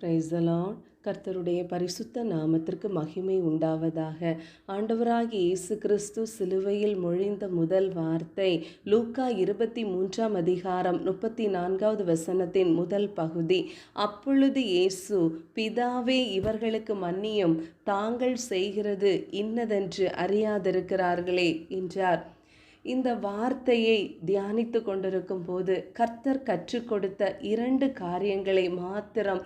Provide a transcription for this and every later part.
பிரைசலான் கர்த்தருடைய பரிசுத்த நாமத்திற்கு மகிமை உண்டாவதாக. ஆண்டவராகி இயேசு கிறிஸ்து சிலுவையில் மொழிந்த முதல் வார்த்தை லூக்கா இருபத்தி மூன்றாம் அதிகாரம் முப்பத்தி நான்காவது வசனத்தின் முதல் பகுதி. அப்பொழுது இயேசு பிதாவே இவர்களுக்கு மன்னியும். தாங்கள் செய்கிறது இன்னதென்று அறியாதிருக்கிறார்களே என்றார். இந்த வார்த்தையை தியானித்து கொண்டிருக்கும் போது கர்த்தர் கற்றுக் கொடுத்த இரண்டு காரியங்களை மாத்திரம்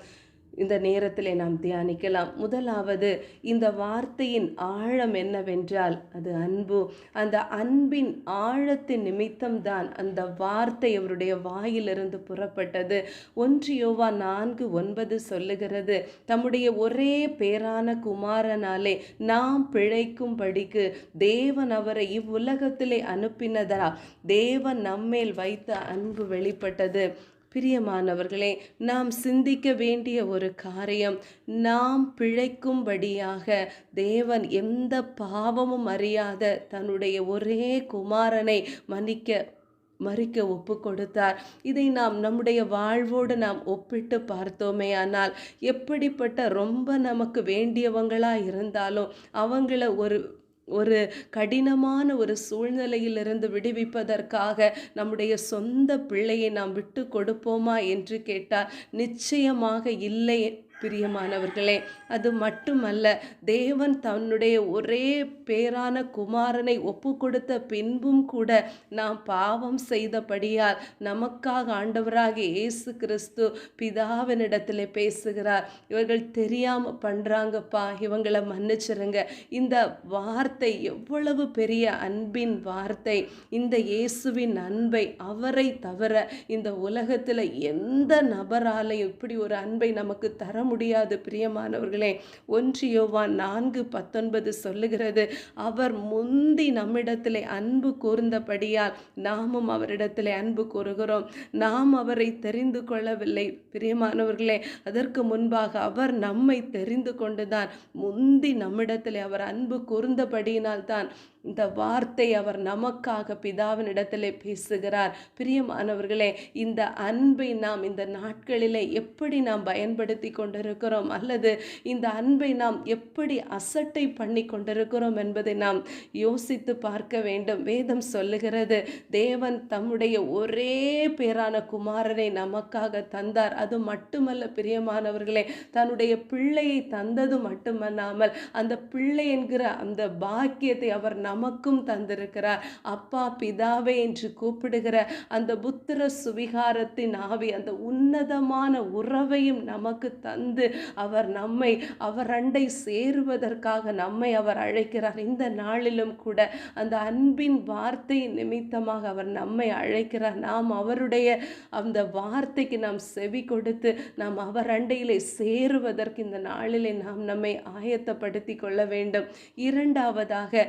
இந்த நேரத்திலே நாம் தியானிக்கலாம். முதலாவது இந்த வார்த்தையின் ஆழம் என்னவென்றால் அது அன்பு. அந்த அன்பின் ஆழத்தின் நிமித்தம்தான் அந்த வார்த்தை அவருடைய வாயிலிருந்து புறப்பட்டது. ஒன்று யோவா நான்கு ஒன்பது சொல்லுகிறது தம்முடைய ஒரே பேரான குமாரனாலே நாம் பிழைக்கும் படிக்கு தேவன் அவரை இவ்வுலகத்திலே அனுப்பினதா? தேவன் நம்மேல் வைத்த அன்பு வெளிப்பட்டது. பிரியமானவர்களே நாம் சிந்திக்க வேண்டிய ஒரு காரியம் நாம் பிழைக்கும்படியாக தேவன் எந்த பாவமும் அறியாத தன்னுடைய ஒரே குமாரனை மன்னிக்க மறிக்க ஒப்பு கொடுத்தார் இதை நாம் நம்முடைய வாழ்வோடு நாம் ஒப்பிட்டு பார்த்தோமே ஆனால் எப்படிப்பட்ட ரொம்ப நமக்கு வேண்டியவங்களாக இருந்தாலும் அவங்கள ஒரு ஒரு கடினமான ஒரு சூழ்நிலையிலிருந்து விடுவிப்பதற்காக நம்முடைய சொந்த பிள்ளையை நாம் விட்டு கொடுப்போமா என்று கேட்டால் நிச்சயமாக இல்லை. பிரியமானவர்களே அது மட்டுமல்ல தேவன் தன்னுடைய ஒரே பேரான குமாரனை ஒப்பு கொடுத்த பின்பும் கூட நாம் பாவம் செய்தபடியால் நமக்காக ஆண்டவராக இயேசு கிறிஸ்து பிதாவினிடத்தில் பேசுகிறார். இவர்கள் தெரியாம பண்றாங்கப்பா இவங்களை மன்னிச்சிருங்க. இந்த வார்த்தை எவ்வளவு பெரிய அன்பின் வார்த்தை. இந்த இயேசுவின் அன்பை அவரை தவிர இந்த உலகத்தில் எந்த நபராலையும் இப்படி ஒரு அன்பை நமக்கு தர முடியாது. பிரியமானவர்களே ஒன்று யோவான் நான்கு பத்தொன்பது சொல்லுகிறது அவர் முந்தி நம்மிடத்தில் அன்பு கூர்ந்தபடியால் நாமும் அவரிடத்தில் அன்பு கூறுகிறோம். நாம் அவரை தெரிந்து கொள்ளவில்லை. பிரியமானவர்களே அதற்கு முன்பாக அவர் நம்மை தெரிந்து கொண்டுதான் முந்தி நம்மிடத்தில் அவர் அன்பு கூர்ந்தபடியினால் தான் இந்த வார்த்தை அவர் நமக்காக பிதாவின் இடத்திலே பேசுகிறார். பிரியமானவர்களே இந்த அன்பை நாம் இந்த நாட்களிலே எப்படி நாம் பயன்படுத்தி கொண்டிருக்கிறோம்? அல்லது இந்த அன்பை நாம் எப்படி அசட்டை பண்ணி கொண்டிருக்கிறோம் என்பதை நாம் யோசித்து பார்க்க வேண்டும். வேதம் சொல்லுகிறது தேவன் தம்முடைய ஒரே பேரான குமாரனை நமக்காக தந்தார். அது மட்டுமல்ல பிரியமானவர்களே தன்னுடைய பிள்ளையை தந்தது மட்டுமல்லாமல் அந்த பிள்ளை என்கிற அந்த பாக்கியத்தை அவர் நமக்கும் தந்திருக்கிறார். அப்பா பிதாவே என்று கூப்பிடுகிற அந்த புத்திர சுவிகாரத்தின் ஆவி அந்த உன்னதமான உறவையும் நமக்கு தந்து அவர் நம்மை அவர் அண்டை சேருவதற்காக நம்மை அவர் அழைக்கிறார். இந்த நாளிலும் கூட அந்த அன்பின் வார்த்தை நிமித்தமாக அவர் நம்மை அழைக்கிறார். நாம் அவருடைய அந்த வார்த்தைக்கு நாம் செவி கொடுத்து நாம் அவர் அண்டையிலே சேருவதற்கு இந்த நாளிலே நாம் நம்மை ஆயத்தப்படுத்தி கொள்ள வேண்டும். இரண்டாவதாக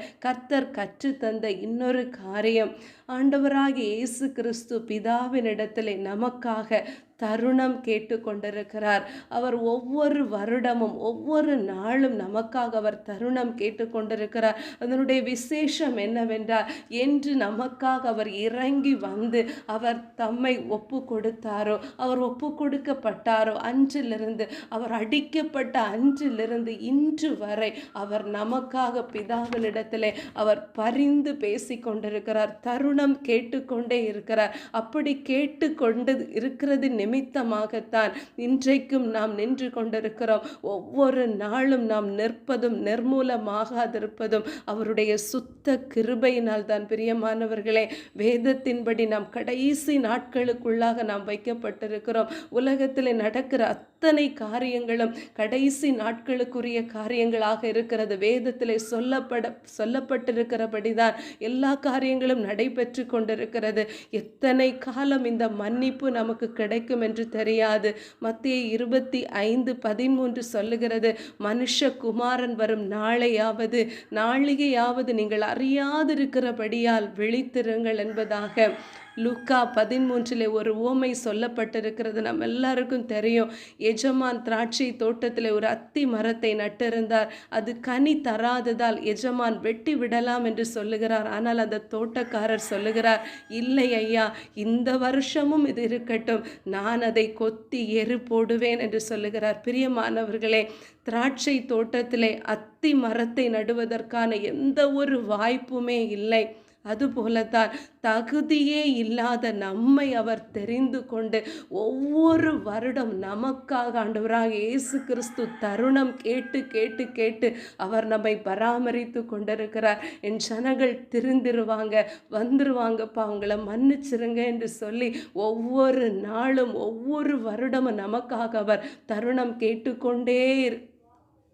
கர்த்தர் கற்றுத்தந்த இன்னொரு காரியம். ஆண்டவராகிய இயேசு கிறிஸ்து பிதாவினிடத்தில் நமக்காக தருணம் கேட்டு கொண்டிருக்கிறார் அவர் ஒவ்வொரு வருடமும் ஒவ்வொரு நாளும் நமக்காக அவர் தருணம் கேட்டு கொண்டிருக்கிறார் அதனுடைய விசேஷம் என்னவென்றால் என்று நமக்காக அவர் இறங்கி வந்து அவர் தம்மை ஒப்பு கொடுத்தாரோ அவர் ஒப்பு கொடுக்கப்பட்டாரோ அன்றிலிருந்து அவர் அடிக்கப்பட்ட அன்றிலிருந்து இன்று வரை அவர் நமக்காக பிதாவினிடத்திலே அவர் பரிந்து பேசி கொண்டிருக்கிறார் தருணம் கேட்டுக்கொண்டே இருக்கிறார். அப்படி கேட்டுக்கொண்டு இருக்கிறது நிமித்தமாகத்தான் இன்றைக்கும் நாம் நின்று கொண்டிருக்கிறோம். ஒவ்வொரு நாளும் நாம் நிற்பதும் நிர்மூலமாகாதிருப்பதும் அவருடைய சுத்த கிருபையினால் தான் பிரியமானவர்களே. வேதத்தின்படி நாம் கடைசி நாட்களுக்குள்ளாக நாம் வைக்கப்பட்டிருக்கிறோம். உலகத்தில் நடக்கிற அத்தனை காரியங்களும் கடைசி நாட்களுக்குரிய காரியங்களாக இருக்கிறது. வேதத்தில் சொல்லப்பட சொல்லப்பட்டிருக்கிறபடி தான் எல்லா காரியங்களும் நடைபெற்று கொண்டிருக்கிறது. எத்தனை காலம் இந்த மன்னிப்பு நமக்கு கிடைக்கும் என்று தெரியாது. மத்திய இருபத்தி ஐந்து பதிமூன்று சொல்லுகிறது மனுஷ குமாரன் வரும் நாளையாவது நாளிகையாவது நீங்கள் அறியாதிருக்கிறபடியால் விழித்திருங்கள் என்பதாக. லுக்கா பதிமூன்றிலே ஒரு ஓமை சொல்லப்பட்டிருக்கிறது. நம்ம எல்லாருக்கும் தெரியும் எஜமான் திராட்சை தோட்டத்தில் ஒரு அத்தி மரத்தை நட்டிருந்தார். அது கனி தராததால் எஜமான் வெட்டி விடலாம் என்று சொல்லுகிறார். ஆனால் அந்த தோட்டக்காரர் சொல்லுகிறார் இல்லை ஐயா இந்த வருஷமும் இது இருக்கட்டும். நான் அதை கொத்தி எரு போடுவேன் என்று சொல்லுகிறார். பிரியமானவர்களே திராட்சை தோட்டத்திலே அத்தி மரத்தை நடுவதற்கான எந்த ஒரு வாய்ப்புமே இல்லை. அதுபோலத்தான் தகுதியே இல்லாத நம்மை அவர் தெரிந்து கொண்டு ஒவ்வொரு வருடம் நமக்காக ஆண்டவராக இயேசு கிறிஸ்து தருணம் கேட்டு கேட்டு கேட்டு அவர் நம்மை பராமரித்து கொண்டிருக்கிறார். என் ஜனங்கள் திருந்திருவாங்க வந்துருவாங்கப்பா அவங்கள மன்னிச்சிருங்க என்று சொல்லி ஒவ்வொரு நாளும் ஒவ்வொரு வருடமும் நமக்காக அவர் தருணம் கேட்டுக்கொண்டே இரு-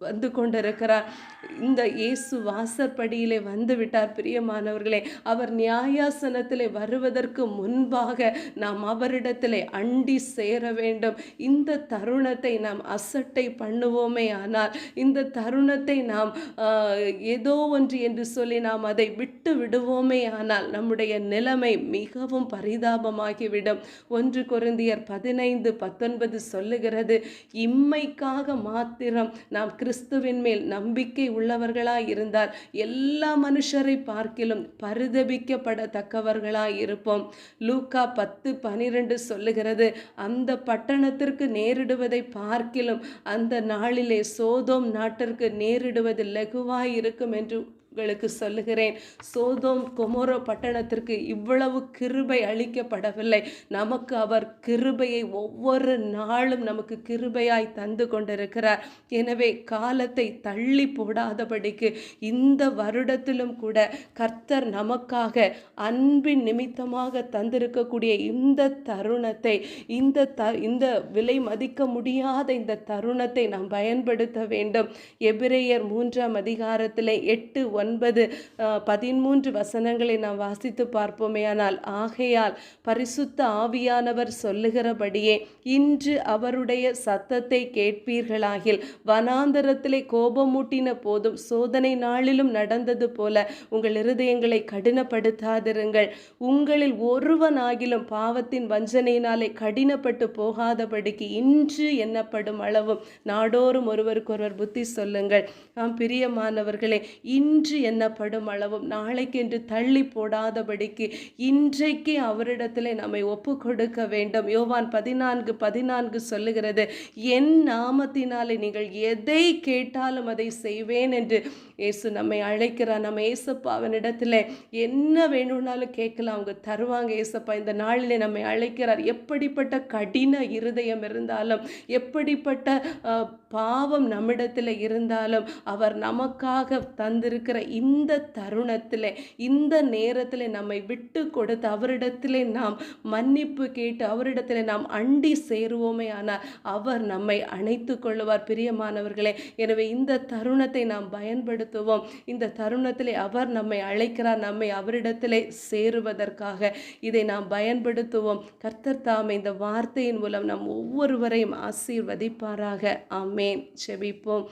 வந்து கொண்டிருக்கிறார் இந்த இயேசு வாசற்படியிலே வந்து விட்டார். பிரியமானவர்களே அவர் நியாயாசனத்திலே வருவதற்கு முன்பாக நாம் அவரிடத்திலே அண்டி சேர வேண்டும். இந்த தருணத்தை நாம் அசட்டை பண்ணுவோமே ஆனால் இந்த தருணத்தை நாம் ஏதோ ஒன்று என்று சொல்லி நாம் அதை விட்டு விடுவோமே ஆனால் நம்முடைய நிலைமை மிகவும் பரிதாபமாகிவிடும். ஒன்று குருந்தியர் பதினைந்து பத்தொன்பது சொல்லுகிறது இம்மைக்காக மாத்திரம் நாம் கிறிஸ்துவின் மேல் நம்பிக்கை உள்ளவர்களாய் இருந்தால் எல்லா மனுஷரை பார்க்கிலும் பரிதபிக்கப்படத்தக்கவர்களாய் இருப்போம். லூக்கா பத்து பனிரெண்டு சொல்லுகிறது அந்த பட்டணத்திற்கு நேரிடுவதை பார்க்கிலும் அந்த நாளிலே சோதோம் நாட்டிற்கு நேரிடுவது லகுவாய் இருக்கும் என்று உங்களுக்கு சொல்லுகிறேன். சோதோம் கொமோரோ பட்டணத்திற்கு இவ்வளவு கிருபை அளிக்கப்படவில்லை. நமக்கு அவர் கிருபையை ஒவ்வொரு நாளும் நமக்கு கிருபையாய் தந்து கொண்டிருக்கிறார். எனவே காலத்தை தள்ளி போடாதபடிக்கு இந்த வருடத்திலும் கூட கர்த்தர் நமக்காக அன்பின் நிமித்தமாக தந்திருக்கக்கூடிய இந்த தருணத்தை இந்த த இந்த விலை மதிக்க முடியாத இந்த தருணத்தை நாம் பயன்படுத்த வேண்டும். எபிரேயர் மூன்றாம் அதிகாரத்தில் எட்டு ஒன்பது பதிமூன்று வசனங்களை நாம் வாசித்து பார்ப்போமேயானால் ஆகையால் பரிசுத்த ஆவியானவர் சொல்லுகிறபடியே இன்று அவருடைய சத்தத்தை கேட்பீர்களாகில் வனாந்தரத்திலே கோபமூட்டின போதும் சோதனை நாளிலும் நடந்தது போல உங்கள் இருதயங்களை கடினப்படுத்தாதிருங்கள். உங்களில் ஒருவனாகிலும் பாவத்தின் வஞ்சனையினாலே கடினப்பட்டு போகாதபடிக்கு இன்று எண்ணப்படும் அளவும் நாடோறும் ஒருவருக்கொருவர் புத்தி சொல்லுங்கள். ஆம் பிரியமானவர்களே இன்று எண்ணப்படும் அளவும்? நாளைக்கென்று தள்ளி போடாதபடிக்கு இன்றைக்கு அவரிடத்தில் நம்மை ஒப்பு கொடுக்க வேண்டும். யோவான் பதினான்கு பதினான்கு சொல்லுகிறது என் நாமத்தினாலே நீங்கள் எதை கேட்டாலும் அதை செய்வேன் என்று இயேசு நம்மை அழைக்கிறார். நம்ம ஏசப்பா அவனிடத்தில் என்ன வேணும்னாலும் கேட்கலாம். அவங்க தருவாங்க ஏசப்பா இந்த நாளிலே நம்மை அழைக்கிறார். எப்படிப்பட்ட கடின இருதயம் இருந்தாலும் எப்படிப்பட்ட பாவம் நம்மிடத்தில் இருந்தாலும் அவர் நமக்காக தந்திருக்கிற இந்த தருணத்தில் இந்த நேரத்தில் நம்மை விட்டு கொடுத்து அவரிடத்திலே நாம் மன்னிப்பு கேட்டு அவரிடத்தில் நாம் அண்டி சேருவோமே ஆனால் அவர் நம்மை அணைத்து கொள்ளுவார். பிரியமானவர்களே எனவே இந்த தருணத்தை நாம் பயன்படுத்துவோம். இந்த தருணத்திலே அவர் நம்மை அழைக்கிறார் நம்மை அவரிடத்திலே சேருவதற்காக. இதை நாம் பயன்படுத்துவோம். கர்த்தர் தாமே இந்த வார்த்தையின் மூலம் நம் ஒவ்வொருவரையும் ஆசீர்வதிப்பாராக. ஆமேன். செபிப்போம்.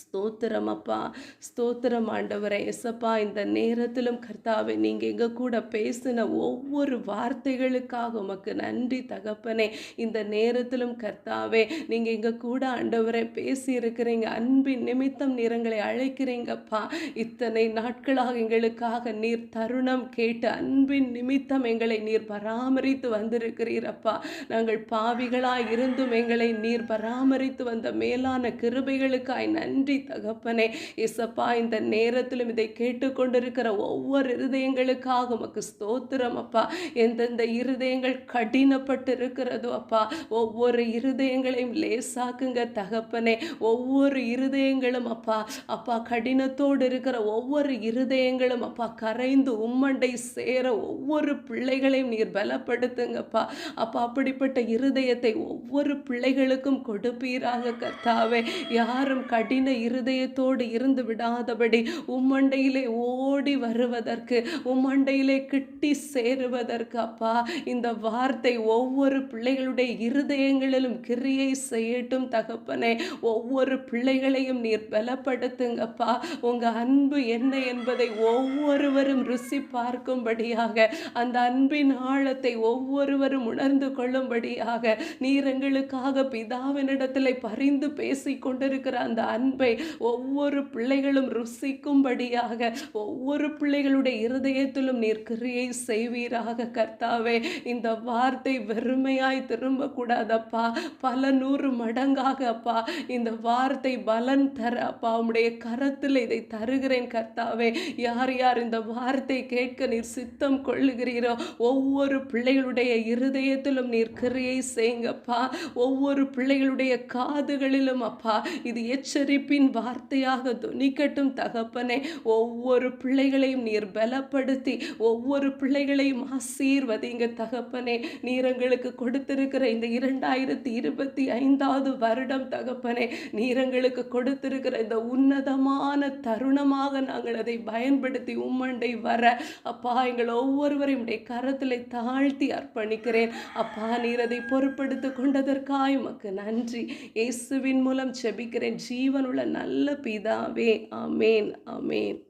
ஸ்தோத்திரம் அப்பா ஸ்தோத்திரம் ஆண்டவரை. எசப்பா இந்த நேரத்திலும் கர்த்தாவே நீங்கள் எங்கள் கூட பேசின ஒவ்வொரு வார்த்தைகளுக்காக உமக்கு நன்றி தகப்பனே. இந்த நேரத்திலும் கர்த்தாவே நீங்கள் எங்கள் கூட ஆண்டவரே பேசியிருக்கிறீங்க. அன்பின் நிமித்தம் நீரங்களை அழைக்கிறீங்கப்பா. இத்தனை நாட்களாக எங்களுக்காக நீர் தருணம் கேட்டு அன்பின் நிமித்தம் எங்களை நீர் பராமரித்து வந்திருக்கிறீரப்பா. நாங்கள் பாவிகளாய் இருந்தும் எங்களை நீர் பராமரித்து வந்த மேலான கிருபைகளுக்காய் நன்றி தகப்பனே. இசப்பா இந்த நேரத்திலும் இதை கேட்டுக்கொண்டிருக்கிற ஒவ்வொரு இருதயங்களுக்காக உமக்கு ஸ்தோத்திரம் அப்பா. எந்தெந்த இருதயங்கள் கடினப்பட்டு இருக்கிறதோ அப்பா. ஒவ்வொரு இருதயங்களையும் லேசாக்குங்க தகப்பனே. ஒவ்வொரு இருதயங்களும் அப்பா அப்பா கடினத்தோடு இருக்கிற ஒவ்வொரு இருதயங்களும் அப்பா கரைந்து உம்மண்டை சேர ஒவ்வொரு பிள்ளைகளையும் நீர் பலப்படுத்துங்கப்பா அப்பா அப்படிப்பட்ட இருதயத்தை ஒவ்வொரு பிள்ளைகளுக்கும் கொடுப்பீராக கர்த்தாவே. யாரும் கடின உடைந்த இருதயத்தோடு இருந்து விடாதபடி உம்மண்டையிலே ஓடி வருவதற்கு உம்மண்டையிலே கிட்டி சேருவதற்கு அப்பா இந்த வார்த்தை ஒவ்வொரு பிள்ளைகளுடைய இருதயங்களிலும் கிரியை செய்யட்டும் தகப்பனே. ஒவ்வொரு பிள்ளைகளையும் நீர் பலப்படுத்துங்கப்பா உங்க அன்பு என்ன என்பதை ஒவ்வொருவரும் ருசி பார்க்கும்படியாக அந்த அன்பின் ஆழத்தை ஒவ்வொருவரும் உணர்ந்து கொள்ளும்படியாக நீர் எங்களுக்காக பிதாவினிடத்தில் பரிந்து பேசி கொண்டிருக்கிற அந்த அன்பு ஒவ்வொரு பிள்ளைகளும் ருசிக்கும்படியாக ஒவ்வொரு பிள்ளைகளுடைய இருதயத்திலும் நீர் கிரியை செய்வீராக கர்த்தாவே. இந்த வார்த்தை வெறுமையாய் திரும்பக்கூடாதப்பா. பல நூறு மடங்காக அப்பா. இந்த வார்த்தை பலன் தர அப்பா. உம்முடைய கரத்தில் இதை தருகிறேன் கர்த்தாவே. யார் யார் இந்த வார்த்தை கேட்க நீர் சித்தம் கொள்ளுகிறீரோ ஒவ்வொரு பிள்ளைகளுடைய இருதயத்திலும் நீர் கிரியை செய்யுங்கப்பா. ஒவ்வொரு பிள்ளைகளுடைய காதுகளிலும் அப்பா. இது எச்சரிப்பு எச்சரிப்பின் வார்த்தையாக துணிக்கட்டும் தகப்பனே ஒவ்வொரு பிள்ளைகளையும் நீர் பலப்படுத்தி ஒவ்வொரு பிள்ளைகளையும் ஆசீர்வதிங்க தகப்பனே. நீர் எங்களுக்கு கொடுத்திருக்கிற இந்த இரண்டாயிரத்தி இருபத்தி ஐந்தாவது வருடம் தகப்பனே நீரங்களுக்கு கொடுத்திருக்கிற இந்த உன்னதமான தருணமாக நாங்கள் அதை பயன்படுத்தி உம்மண்டை வர. அப்பா எங்கள் ஒவ்வொருவரையும் உடைய கரத்தில் தாழ்த்தி அர்ப்பணிக்கிறேன். அப்பா நீர் அதை பொறுப்படுத்தி கொண்டதற்காய் உமக்கு நன்றி. இயேசுவின் மூலம் செபிக்கிறேன் ஜீவனுள்ள நல்ல பிதாவே. அமேன் அமேன்